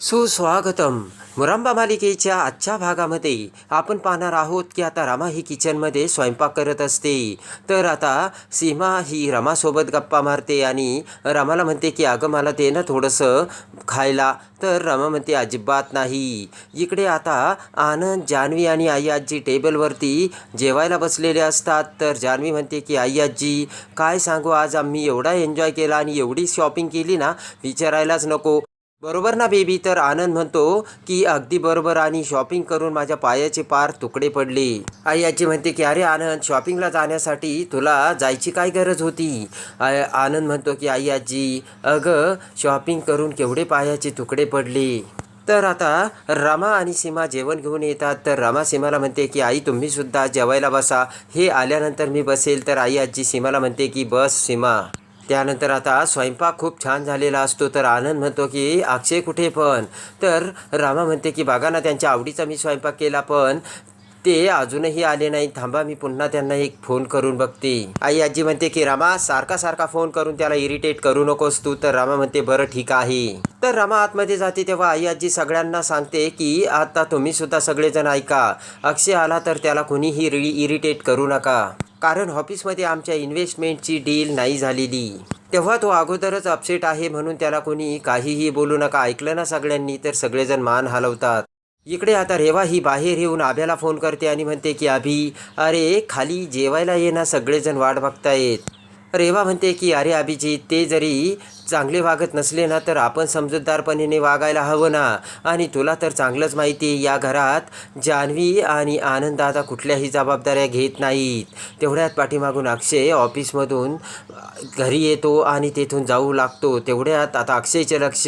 सुस्वागतम. मुरांबा मालिकेच्या आजच्या भागामध्ये आपण पाहणार आहोत की आता रमा ही किचनमध्ये स्वयंपाक करत असते. तर आता सीमा ही रमासोबत गप्पा मारते आणि रमाला म्हणते की अगं मला दे ना थोडंसं खायला. तर रमा म्हणते अजिबात नाही. इकडे आता आनंद जान्हवी आणि आई आजी टेबलवरती जेवायला बसलेले असतात. तर जान्हवी म्हणते की आई आजी काय सांगू आज आम्ही एवढा एन्जॉय केला आणि एवढी शॉपिंग केली ना विचारायलाच नको. बरोबर ना बेबी? तर आनंद म्हणतो की अगदी बरोबर आणि शॉपिंग करून माझ्या पायाचे पार तुकडे पडले. आई आजी म्हणते की अरे आनंद शॉपिंगला जाण्यासाठी तुला जायची काय गरज होती? आनंद म्हणतो की आई आजी अगं शॉपिंग करून केवढे पायाचे तुकडे पडले. तर आता रमा आणि सीमा जेवण घेऊन येतात. तर रमा सीमाला म्हणते की आई तुम्ही सुद्धा जेवायला बसा. हे आल्यानंतर मी बसेल. तर आई आजी सीमाला म्हणते की बस सीमा. त्यानंतर आता स्वयंपाक खूप छान झालेला असतो. तर आनंद म्हणतो की अक्षय कुठे पण? तर रामा म्हणते की बागांना त्यांच्या आवडीचा मी स्वयंपाक केला पण ते अजूनही आले नाही थांबा मी पुन्हा त्यांना एक फोन करून बघते. आई आजी म्हणते की रामा सारखा सारखा फोन करून त्याला इरिटेट करू नकोस तू. तर रामा म्हणते बरं ठीक आहे. तर रामा आतमध्ये जाते तेव्हा आई आजी सगळ्यांना सांगते की आता तुम्ही सुद्धा सगळेजण ऐका. अक्षय आला तर त्याला कुणीही इरिटेट करू नका. कारण ऑफिसमध्ये आमच्या इन्व्हेस्टमेंटची डील नाही झालेली. तेव्हा तो अगोदरच अपसेट आहे म्हणून त्याला कोणी काहीही बोलू नका. ऐकलं ना सगळ्यांनी? तर सगळेजण मान हलवतात. इकडे आता रेवा ही बाहेर येऊन आभ्याला फोन करते आणि म्हणते की अभि अरे खाली जेवायला ये ना सगळेजण वाट बघतायत. रेवा म्हणते की अरे अभिजित ते जरी चांगले वागत नसले ना तर आपण समजूतदारपणे वागायला हवं ना. आणि तुला तर चांगलंच माहिती आहे या घरात जान्हवी आणि आनंद आता कुठल्याही जबाबदाऱ्या घेत नाहीत. तेवढ्यात पाठीमागून अक्षय ऑफिसमधून घरी येतो आणि तेथून जाऊ लागतो. तेवढ्यात आता अक्षयचे लक्ष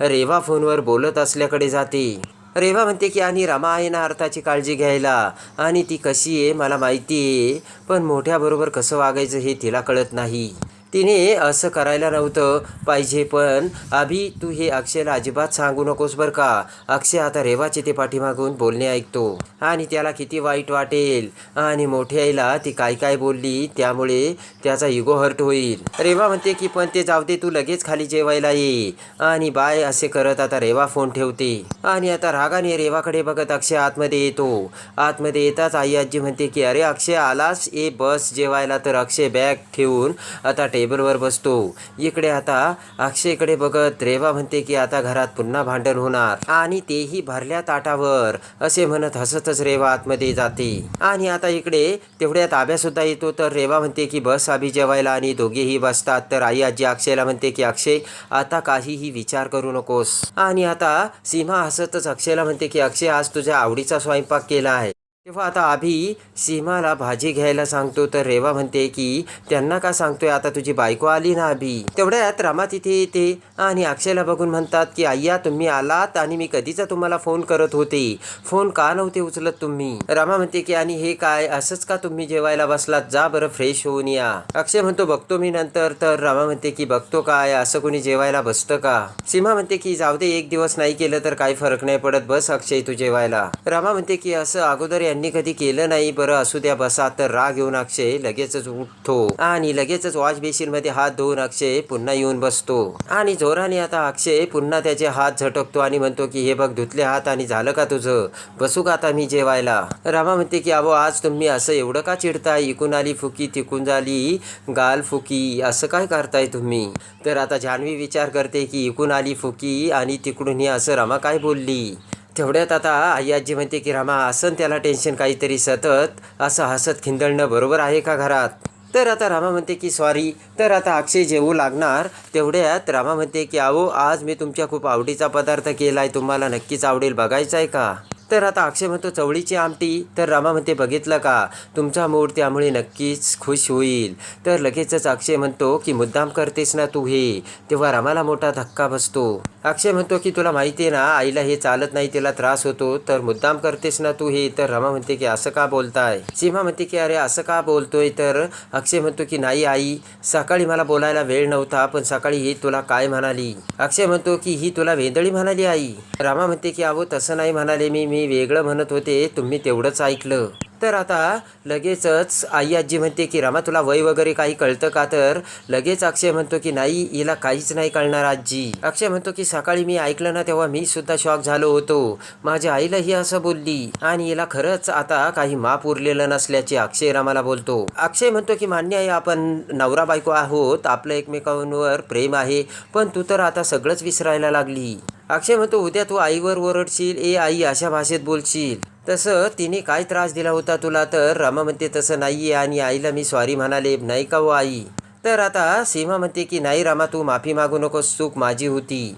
रेवा फोनवर बोलत असल्याकडे जाते. रेवा म्हणते की आणि रमा आहे ना अर्थाची काळजी घ्यायला. आणि ती कशी आहे मला माहिती आहे. पण मोठ्याबरोबर कसं वागायचं हे तिला कळत नाही. तिने असं करायला नव्हतं पाहिजे पण आभी तू हे अक्षयला अजिबात सांगू नकोस बरं का. अक्षय आता रेवाचे ते पाठीमागून बोलणे ऐकतो. आणि त्याला किती वाईट वाटेल. आणि मोठ्या आईला ती काय काय बोलली त्यामुळे त्याचा इगो हर्ट होईल. रेवा म्हणते की पण ते जाऊ दे तू लगेच खाली जेवायला ये. आणि बाय असे करत आता रेवा फोन ठेवते. आणि आता रागाने रेवाकडे बघत अक्षय आतमध्ये येतो. आतमध्ये येताच आई आजी म्हणते की अरे अक्षय आलास? ए बस जेवायला तर अक्षय बॅग ठेवून आता टेबलवर बसतो. इकडे आता अक्षयकडे बघत रेवा म्हणते की आता घरात पुन्हा भांडण होणार. आणि तेही भरल्या ताटावर असे म्हणत हसतच रेवा आतमध्ये जाते. आणि आता इकडे तेवढ्यात आभ्या सुद्धा येतो तर रेवा म्हणते की बस आभी जेवायला. आणि दोघेही बसतात तर आई आजी अक्षयला म्हणते की अक्षय आता काहीही विचार करू नकोस. आणि आता सीमा हसतच अक्षयला म्हणते की अक्षय आज तुझ्या आवडीचा स्वयंपाक केला आहे. तेव्हा आता आभी सीमाला भाजी घ्यायला सांगतो. तर रेवा म्हणते की त्यांना का सांगतोय? आता तुझी बायको आली ना आभी. तेवढ्यात रमा तिथे येते आणि अक्षयला बघून म्हणतात की अय्या तुम्ही आलात आणि मी कधीचा तुम्हाला फोन करत होते. फोन का नव्हते उचलत तुम्ही? रमा म्हणते की आणि हे काय? असंच का तुम्ही जेवायला बसलात? जा बरं फ्रेश होऊन या. अक्षय म्हणतो बघतो मी नंतर. तर रमा म्हणते की बघतो काय? असं कोणी जेवायला बसतं का? सीमा म्हणते की जाऊ दे एक दिवस नाही केलं तर काही फरक नाही पडत. बस अक्षय तू जेवायला. रमा म्हणते की असं अगोदर यांनी कधी केलं नाही. बरं असू द्या बसा. तर राग येऊन अक्षय लगेचच उठतो. आणि लगेचच वॉश बेसिनमध्ये हात धुवून अक्षय पुन्हा येऊन बसतो. आणि जोराने आता अक्षय पुन्हा त्याचे हात झटकतो आणि म्हणतो की हे बघ धुतले हात आणि झालं का तुझं? बसू का आता मी जेवायला? रामा म्हणते की अहो आज तुम्ही असं एवढं का चिडताय? इकून आली फुकी तिकून झाली गाल फुकी. असं काय करताय तुम्ही? तर आता जान्हवी विचार करते की इकून आली फुकी आणि तिकडून ही असं रमा काय बोलली? तेवढ्यात आता आई आजी म्हणते की रामा असं त्याला टेन्शन काहीतरी सतत. असं हसत खिंदळणं बरोबर आहे का घरात? तर आता रामा म्हणते की सॉरी तर आता अक्षय जेवू लागणार. तेवढ्यात रामा म्हणते की अहो आज मी तुमच्या खूप आवडीचा पदार्थ केला आहे तुम्हाला नक्कीच आवडेल. बघायचा आहे का? तर आता अक्षय म्हणतो चवळीची आमटी. तर रामा म्हणते बघितलं का? तुमचा मूड त्यामुळे नक्कीच खुश होईल. तर लगेचच अक्षय म्हणतो की मुद्दाम करतेस ना तू हे. तेव्हा रामाला मोठा धक्का बसतो. अक्षय म्हणतो की तुला माहिती आहे ना आईला हे चालत नाही तिला त्रास होतो. तर मुद्दाम करतेस ना तू हे. तर रमा म्हणते की असं का बोलताय? सीमा म्हणते की अरे असं का बोलतोय? तर अक्षय म्हणतो की नाही आई सकाळी मला बोलायला वेळ नव्हता पण सकाळी ही तुला काय म्हणाली? अक्षय म्हणतो की ही तुला वेंदळी म्हणाली आई. रामा म्हणते की अहो तसं नाही म्हणाले मी मी मी वेगळं म्हणत होते तुम्ही तेवढंच ऐकलं. तर आता लगेचच आई आजी म्हणते की रामा तुला वय वगैरे काही कळतं का? तर लगेच अक्षय म्हणतो की नाही हिला काहीच नाही कळणार आजी. अक्षय म्हणतो की सकाळी मी ऐकलं ना तेव्हा मी सुद्धा शॉक झालो होतो. माझ्या आईलाही असं बोलली. आणि हिला खरंच आता काही माप उरलेलं नसल्याचे अक्षय रामाला बोलतो. अक्षय म्हणतो की मान्य आहे आपण नवरा बायको आहोत. आपलं एकमेकांवर प्रेम आहे. पण तू तर आता सगळंच विसरायला लागली. अक्षय म्हणतो उद्या तू आईवर ओरडशील. ए आई अशा भाषेत बोलशील. तसं तिने काय त्रास दिला होता तुला? तर रमा म्हणते तसं नाही आहे आणि आईला मी सॉरी म्हणाले. नाही का हो आई? तर आता सीमा म्हणते की नाही रामा तू माफी मागू नकोस. चूक माझी होती.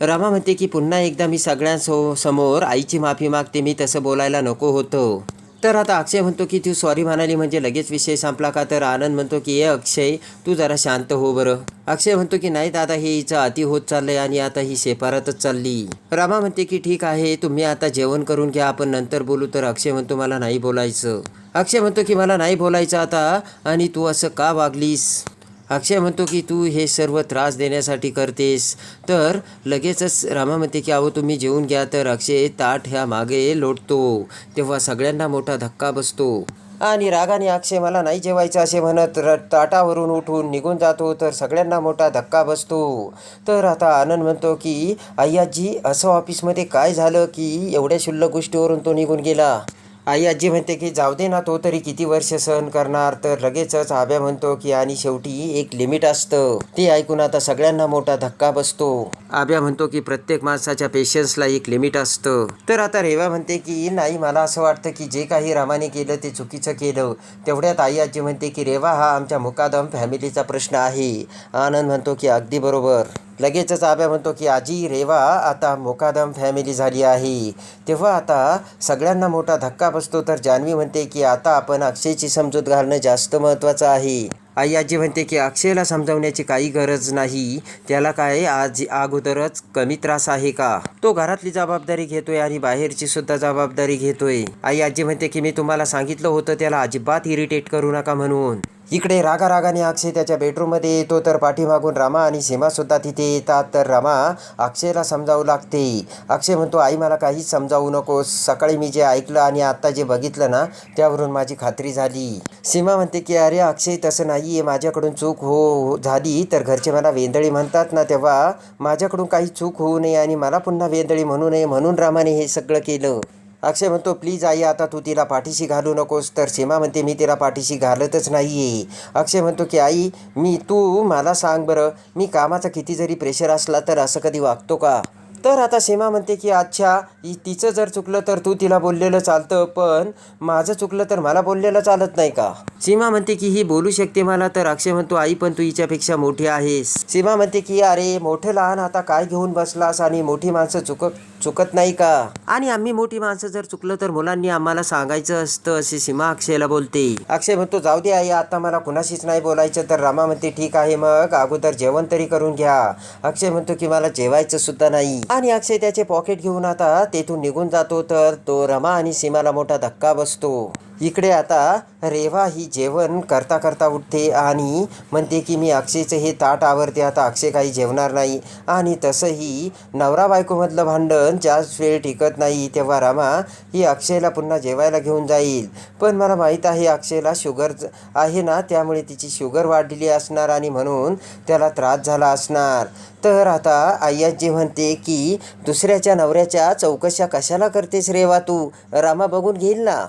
रमा म्हणते की पुन्हा एकदा मी सगळ्यांसो समोर आईची माफी मागते. मी तसं बोलायला नको होतं. तर आता अक्षय म्हणतो की तू सॉरी म्हणाली म्हणजे लगेच विषय संपला का? तर आनंद म्हणतो की ए अक्षय तू जरा शांत हो बरं. अक्षय म्हणतो की नाही दादा हे हिचं अति होत चाललंय आणि आता ही सेपारातच चालली. रामा म्हणते की ठीक आहे तुम्ही आता जेवण करून घ्या आपण नंतर बोलू. तर अक्षय म्हणतो मला नाही बोलायचं. अक्षय म्हणतो की मला नाही बोलायचं आता आणि तू असं का वागलीस? अक्षय म्हणतो की तू हे सर्व त्रास देण्यासाठी करतेस. तर लगेचच रामा म्हणते की अहो तुम्ही जेवून घ्या. तर अक्षय ताट ह्या मागे लोटतो. तेव्हा सगळ्यांना मोठा धक्का बसतो. आणि रागाने अक्षय मला नाही जेवायचं असे म्हणत र ताटावरून उठून निघून जातो. तर सगळ्यांना मोठा धक्का बसतो. तर आता आनंद म्हणतो की अय्याजी असं ऑफिसमध्ये काय झालं की एवढ्या शुल्लक गोष्टीवरून तो निघून गेला? आई आजी म्हणते की जाऊ दे ना तो तरी किती वर्ष सहन करणार? तर लगेचच आब्या म्हणतो की आणि शेवटी एक लिमिट असतं. ते ऐकून आता सगळ्यांना मोठा धक्का बसतो. आब्या म्हणतो की प्रत्येक माणसाच्या पेशन्सला एक लिमिट असतं. तर आता रेवा म्हणते की नाही मला असं वाटतं की जे काही रामाने केलं ते चुकीचं केलं. तेवढ्यात आई आजी म्हणते की रेवा हा आमच्या मुकादम फॅमिलीचा प्रश्न आहे. आनंद म्हणतो की अगदी बरोबर. लगेचच आब्या म्हणतो की आजी रेवा आता मोकादम फॅमिली झाली आहे. तेव्हा आता सगळ्यांना मोठा धक्का बसतो तर जान्हवी म्हणते की आता आपण अक्षयची समजूत घालणं जास्त महत्त्वाचं आहे. आई आजी म्हणते की अक्षयला समजावण्याची काही गरज नाही. त्याला काय आज अगोदरच कमी त्रास आहे का? तो घरातली जबाबदारी घेतोय आणि बाहेरची सुद्धा जबाबदारी घेतोय. आई आजी म्हणते की मी तुम्हाला सांगितलं होतं त्याला अजिबात इरिटेट करू नका म्हणून. इकडे रागा रागाने अक्षय त्याच्या बेडरूममध्ये येतो तर पाठीमागून रामा आणि सीमासुद्धा तिथे येतात. तर रामा अक्षयला समजावू लागते. अक्षय म्हणतो आई मला काहीच समजावू नकोस. सकाळी मी जे ऐकलं आणि आत्ता जे बघितलं ना त्यावरून माझी खात्री झाली. सीमा म्हणते की अरे अक्षय तसं नाही आहे माझ्याकडून चूक हो हो- झाली तर घरचे मला वेंदळी म्हणतात ना तेव्हा माझ्याकडून काही चूक होऊ नये आणि मला पुन्हा वेंदळी म्हणू नये. म्हणून रामाने हे सगळं केलं. अक्षय म्हणतो प्लीज आई आता तू तिला पाठीशी घालू नकोस. तर सीमा म्हणते मी तिला पाठीशी घालतच नाही आहे अक्षय म्हणतो की आई मी तू मला सांग बरं मी कामाचा किती जरी प्रेशर असला तर असं कधी वागतो का? तर आता सीमा म्हणते की अच्छा तिचं जर चुकलं तर तू तिला बोललेलं चालतं पण माझं चुकलं तर मला बोललेलं चालत नाही का? सीमा म्हणते की ही बोलू शकते मला तर अक्षय म्हणतो आई पण तू हिच्यापेक्षा मोठी आहेस. सीमा म्हणते की अरे मोठं लहान आता काय घेऊन बसलास आणि मोठी माणसं चुकत चुकत नाही का? आणि आम्ही मोठी माणसं जर चुकलं तर मुलांनी आम्हाला सांगायचं असतं असे सीमा अक्षयला बोलते. अक्षय म्हणतो जाऊ दे आई आता मला कुणाशीच नाही बोलायचं तर रामा म्हणते ठीक आहे मग अगोदर जेवण तरी करून घ्या. अक्षय म्हणतो की मला जेवायचं सुद्धा नाही. आणि अक्षय त्याचे पॉकेट घेऊन आता तेथून निघून जातो तर तो रमा आणि सीमाला मोठा धक्का बसतो. इकडे आता रेवा ही जेवण करता करता उठते आणि म्हणते की मी अक्षयचं हे ताट आवरते आता अक्षय काही जेवणार नाही. आणि तसंही नवरा बायकोमधलं भांडण ज्याच वेळ टिकत नाही तेव्हा रामा ही अक्षयला पुन्हा जेवायला घेऊन जाईल. पण मला माहीत आहे अक्षयला शुगर आहे ना त्यामुळे तिची शुगर वाढलेली असणार आणि म्हणून त्याला त्रास झाला असणार. तर आता आय्याजी म्हणते की दुसऱ्याच्या नवऱ्याच्या चौकशा कशाला करतेस रेवा तू? रामा बघून घेईल ना.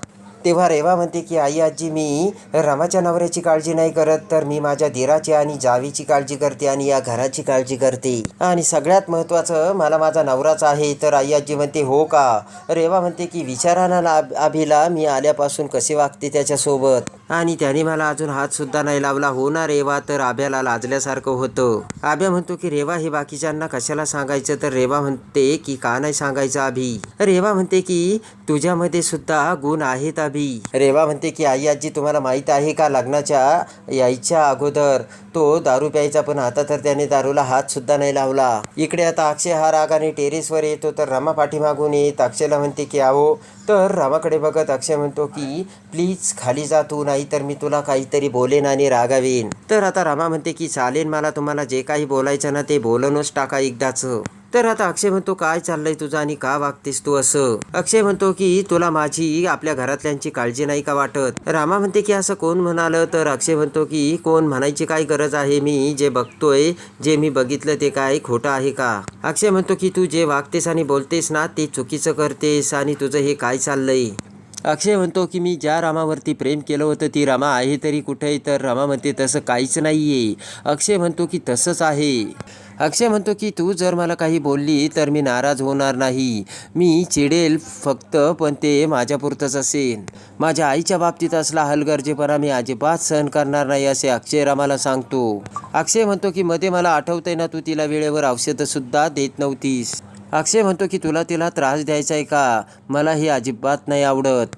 तेव्हा रेवा म्हणते की आई आजी मी रामाच्या नवऱ्याची काळजी नाही करत तर मी माझ्या धीराची आणि जावीची काळजी करते आणि या घराची काळजी करते. आणि सगळ्यात महत्त्वाचं मला माझा नवराच आहे. तर आई आजी म्हणते हो का? रेवा म्हणते की विचाराना आभीला मी आल्यापासून कसे वागते त्याच्यासोबत? आणि त्याने मला अजून हात सुद्धा नाही लावला. हो ना रेवा तर आभ्याला लाजल्यासारखं होतं. आभ्या म्हणतो की रेवा हे बाकीच्यांना कशाला सांगायचं? तर रेवा म्हणते की का नाही सांगायचं आभी? रेवा म्हणते की तुझ्यामध्ये सुद्धा गुण आहेत रेवा म्हणते की आई आजी तुम्हाला माहीत आहे का लग्नाच्या यायच्या अगोदर? तो दारू प्यायचा पण आता तर त्याने दारूला हात सुद्धा नाही लावला. इकडे आता अक्षय हा रागाने टेरेसवर येतो तर रमा पाठीमागून येत. अक्षयला म्हणते की आहो तर रामाकडे बघत अक्षय म्हणतो की प्लीज खाली जा तू नाही तर मी तुला काहीतरी बोलेन आणि रागावेन. तर आता रामा म्हणते की चालेल मला तुम्हाला जे काही बोलायचं ना ते बोलूनच टाका एकदाचं. तर आता अक्षय म्हणतो काय चाललंय तुझं आणि का वागतेस तू असं? अक्षय म्हणतो की तुला माझी आपल्या घरातल्यांची काळजी नाही का वाटत? रामा म्हणते की असं कोण म्हणालं? तर अक्षय म्हणतो की कोण म्हणायची काय गरज आहे मी जे बघतोय जे मी बघितलं ते काय खोटं आहे का? अक्षय म्हणतो की तू जे वागतेस आणि बोलतेस ना ते चुकीचं करतेस आणि तुझं हे काय चाललंय? अक्षय म्हणतो की मी ज्या रामावरती प्रेम केलं होतं ती रामा आहे तरी कुठे? तर रामा म्हणते तसं काहीच नाही आहे अक्षय म्हणतो की तसंच आहे. अक्षय म्हणतो की तू जर मला काही बोलली तर मी नाराज होणार नाही. मी चिडेल फक्त पण ते माझ्यापुरतंच असेल. माझ्या आईच्या बाबतीत असला हलगर्जेपणा मी अजिबात सहन करणार नाही असे अक्षय रामाला सांगतो. अक्षय म्हणतो की मध्ये मला आठवतंय ना तू तिला वेळेवर औषधंसुद्धा देत नव्हतीस. अक्षय म्हणतो की तुला तिला त्रास द्यायचा आहे का? मला हे अजिबात नाही आवडत.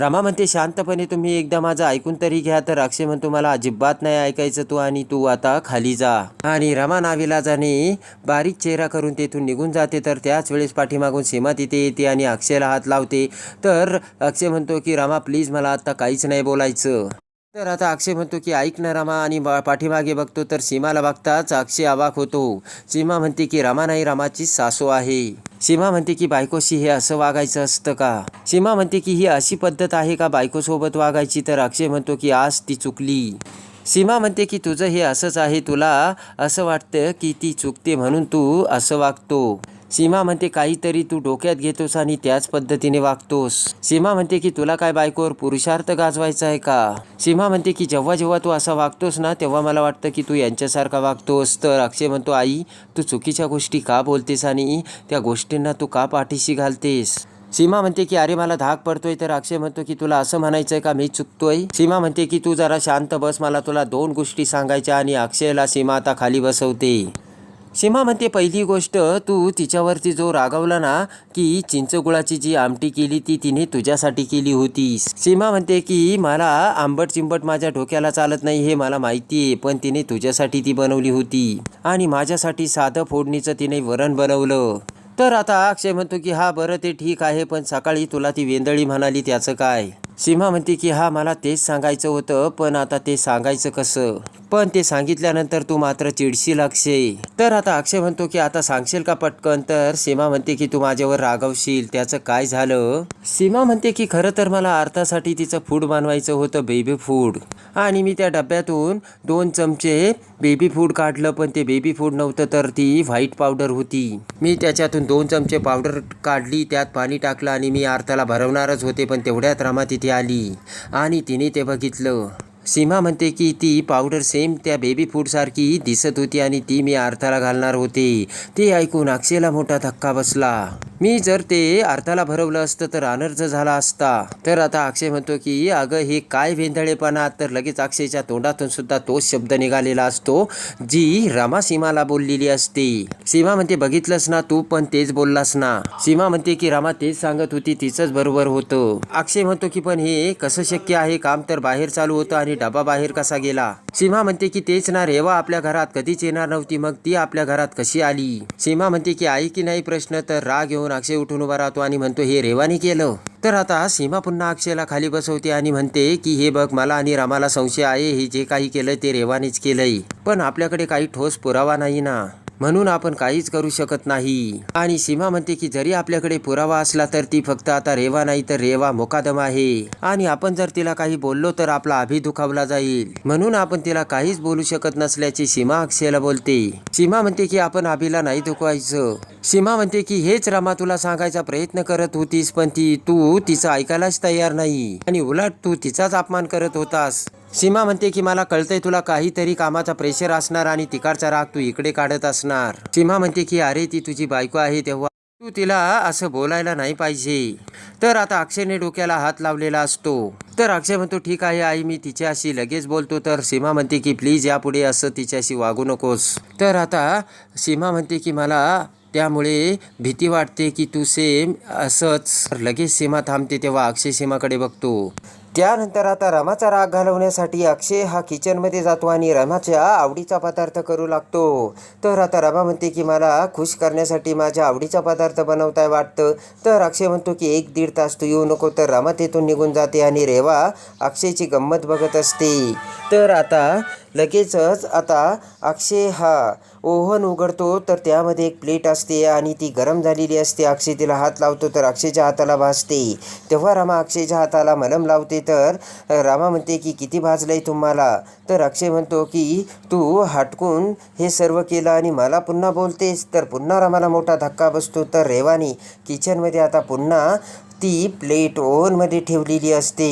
रमा म्हणते शांतपणे तुम्ही एकदा माझं ऐकून तरी घ्या तर अक्षय म्हणतो मला अजिबात नाही ऐकायचं तू आणि तू आता खाली जा. आणि रमा नाविलाजाने बारीक चेहरा करून तेथून निघून जाते तर त्याच वेळेस पाठीमागून सीमा तिथे येते आणि अक्षयला हात लावते. तर अक्षय म्हणतो की रमा प्लीज मला आत्ता काहीच नाही बोलायचं. तर आता अक्षय म्हणतो की ऐकणं रामा रमा आणि पाठीमागे बघतो तर सीमाला बघताच अक्षय अवाक होतो. सीमा म्हणते की रमा नाही रामाची सासू आहे. सीमा म्हणते की बायकोशी हे असं वागायचं असतं का? सीमा म्हणते की ही अशी पद्धत आहे का बायकोसोबत वागायची? तर अक्षय म्हणतो की आज ती चुकली. सीमा म्हणते की तुझं हे असंच आहे तुला असं वाटतं की ती चुकते म्हणून तू असं वागतो. सीमा म्हणते काहीतरी तू डोक्यात घेतोस आणि त्याच पद्धतीने वागतोस. सीमा म्हणते की तुला काय बायकोवर पुरुषार्थ गाजवायचा आहे का? सीमा म्हणते की जेव्हा जेव्हा तू असा वागतोस ना तेव्हा मला वाटतं की तू यांच्यासारखा वागतोस. तर अक्षय म्हणतो आई तू चुकीच्या गोष्टी का बोलतेस आणि त्या गोष्टींना तू का पाठीशी घालतेस? सीमा म्हणते की अरे मला धाक पडतोय. तर अक्षय म्हणतो की तुला असं म्हणायचंय का मी चुकतोय? सीमा म्हणते की तू जरा शांत बस मला तुला दोन गोष्टी सांगायच्या आणि अक्षयला सीमा आता खाली बसवते. सीमा म्हणते पहिली गोष्ट तू तिच्यावरती जो रागावला ना की चिंचगुळाची जी आमटी केली ती तिने तुझ्यासाठी केली होती सीमा म्हणते की मला आंबट चिंबट माझ्या डोक्याला चालत नाही हे मला माहिती आहे पण तिने तुझ्यासाठी ती बनवली होती. आणि माझ्यासाठी साधं फोडणीचं तिने वरण बनवलं. तर आता अक्षय म्हणतो की हा बरं ते ठीक आहे पण सकाळी तुला ती वेंदळी म्हणाली त्याचं काय? सीमा म्हणते की हा मला तेच सांगायचं होतं पण आता ते सांगायचं कसं? पण ते सांगितल्यानंतर तू मात्र चिडशील अक्षय. तर आता अक्षय म्हणतो की आता सांगशील का पटकन? तर सीमा म्हणते की तू माझ्यावर रागवशील. त्याचं काय झालं? सीमा म्हणते की खरं तर मला अर्थासाठी तिचं फूड बनवायचं होतं बेबी फूड. आणि मी त्या डब्यातून दोन चमचे बेबी फूड काढलं पण ते बेबी फूड नव्हतं तर ती व्हाईट पावडर होती. मी त्याच्यातून दोन चमचे पावडर काढली त्यात पाणी टाकलं आणि मी आरताला भरवणारच होते पण तेवढ्यात रमा तिथे आली. आणि तिने ते बघितलं. सीमा म्हणते की ती पावडर सेम त्या बेबी फूडसारखी दिसत होती आणि ती मी अर्थाला घालणार होते. ते ऐकून अक्षयला मोठा धक्का बसला. मी जर ते अर्थाला भरवलं असतं तर अनर्थ झाला असता. तर आता अक्षय म्हणतो की अगं हे काय वेंधळेपणा. तर लगेच अक्षयच्या तोंडातून सुद्धा तोच शब्द निघालेला असतो जी रमा सीमाला बोललेली असते. सीमा म्हणते बघितलंस ना तू पण तेच बोललास ना. सीमा म्हणते की रमा तेच सांगत होती तिचंच बरोबर होतं. अक्षय म्हणतो की पण हे कसं शक्य आहे? काम तर बाहेर चालू होतं आणि डबा बाहेर कसा गेला? सीमा म्हणते की तेच ना रेवा आपल्या घरात कधीच येणार नव्हती मग ती आपल्या घरात कशी आली? सीमा म्हणते की आई की नाही प्रश्न तर राग येऊन अक्षय उठून उभा राहतो आणि म्हणतो हे रेवानी केलं. तर आता सीमा पुन्हा अक्षयला खाली बसवते आणि म्हणते की हे बघ मला आणि रामाला संशय आहे हे जे काही केलं ते रेवानीच केलंय. पण आपल्याकडे काही ठोस पुरावा नाही ना. म्हणून आपण काहीच करू शकत नाही. आणि सीमा म्हणते की जरी आपल्याकडे पुरावा असला तर ती फक्त आता रेवा नाही तर रेवा मोकादम आहे. आणि आपण जर तिला काही बोललो तर आपला अभि दुखावला जाईल. म्हणून आपण तिला काहीच बोलू शकत नसल्याची सीमा अक्षयला बोलते. सीमा म्हणते की आपण अभिला नाही दुखवायचं. सीमा म्हणते की हेच रमा तुला सांगायचा प्रयत्न करत होतीस पण ती तू तिचं ऐकायलाच तयार नाही. आणि उलट तू तिचाच अपमान करत होतास. सीमा म्हणते की मला कळतंय तुला काहीतरी कामाचा प्रेशर असणार आणि तिकडचा राग तू इकडे काढत असणार. सीमा म्हणते की अरे ती तुझी बायको आहे तेव्हा तू तिला असं बोलायला नाही पाहिजे. तर आता अक्षयने डोक्याला हात लावलेला असतो. तर अक्षय म्हणतो ठीक आहे आई मी तिच्याशी लगेच बोलतो. तर सीमा म्हणते की प्लीज यापुढे असं तिच्याशी वागू नकोस. तर आता सीमा म्हणते की मला त्यामुळे भीती वाटते की तू सेम असंच. लगेच सीमा थांबते तेव्हा अक्षय सीमाकडे बघतो. त्यानंतर आता रमाचा राग घालवण्यासाठी अक्षय हा किचनमध्ये जातो आणि रमाच्या आवडीचा पदार्थ करू लागतो. तर आता रमा म्हणते की मला खुश करण्यासाठी माझ्या आवडीचा पदार्थ बनवताय वाटतं. तर अक्षय म्हणतो की एक दीड तास तू येऊ नको. तर रमा तेथून निघून जाते आणि रेवा अक्षयची गंमत बघत असते. तर आता लगेचच आता अक्षय हा ओव्हन उघडतो तर त्यामध्ये एक प्लेट असते आणि ती गरम झालेली असते. अक्षय तिला हात लावतो तर अक्षयच्या हाताला भाजते तेव्हा रमा अक्षयच्या हाताला मलम लावते तर रामा म्हणते की किती भाजलंय तुम्हाला? तर अक्षय म्हणतो की तू हटकून हे सर्व केलं आणि मला पुन्हा बोलतेस. तर पुन्हा रमाला मोठा धक्का बसतो. तर रेवानी किचनमध्ये आता पुन्हा ती प्लेट ओव्हनमध्ये ठेवलेली असते.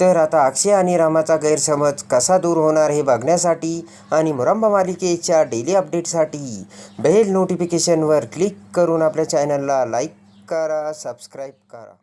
तर आता अक्षय आणि रामाचा गैरसमज कसा दूर होणार हे बघण्यासाठी आणि मुरंबा मालिकेच्या डेली अपडेटसाठी बेल नोटिफिकेशनवर क्लिक करून आपल्या चॅनलला लाईक करा सबस्क्राईब करा.